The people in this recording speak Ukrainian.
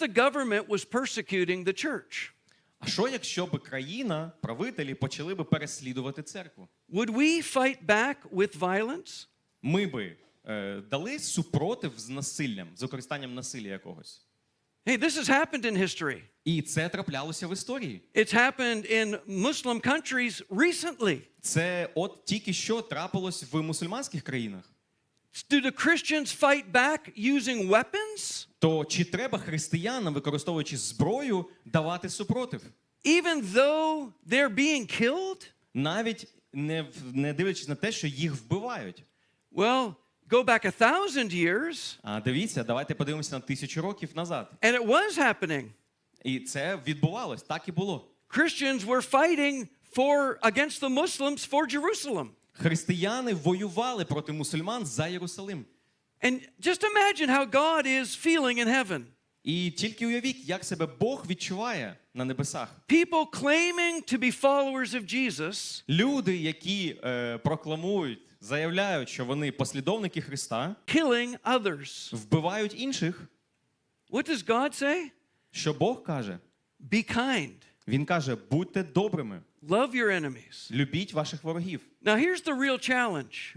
the government was persecuting the church? А що якщо би країна, правителі почали би переслідувати церкву? Would we fight back with violence? Ми би е, дали супротив з насиллям, з використанням насилля якогось. Hey, this has happened in history. І це траплялося в історії. It's happened in Muslim countries recently. Це от тільки що трапилось в мусульманських країнах. Do the Christians fight back using weapons? То чи треба християнам, використовуючи зброю, давати супротив? Even though they're being killed? Навіть не, в- не дивлячись на те, що їх вбивають. Well, go back a thousand years, А дивіться, давайте подивимося на тисячу років назад. and it was happening. І це відбувалось, так і було. Christians were fighting for against the Muslims for Jerusalem. Християни воювали проти мусульман за Єрусалим. And just imagine how God is feeling in heaven. І тільки уявіть, як себе Бог відчуває на небесах. People claiming to be followers of Jesus Люди, які е, прокламують, заявляють, що вони послідовники Христа, killing others. вбивають інших. What does God say? Що Бог каже? Be kind. Він каже: будьте добрими, Love your enemies. любіть ваших ворогів. Now, here's the real challenge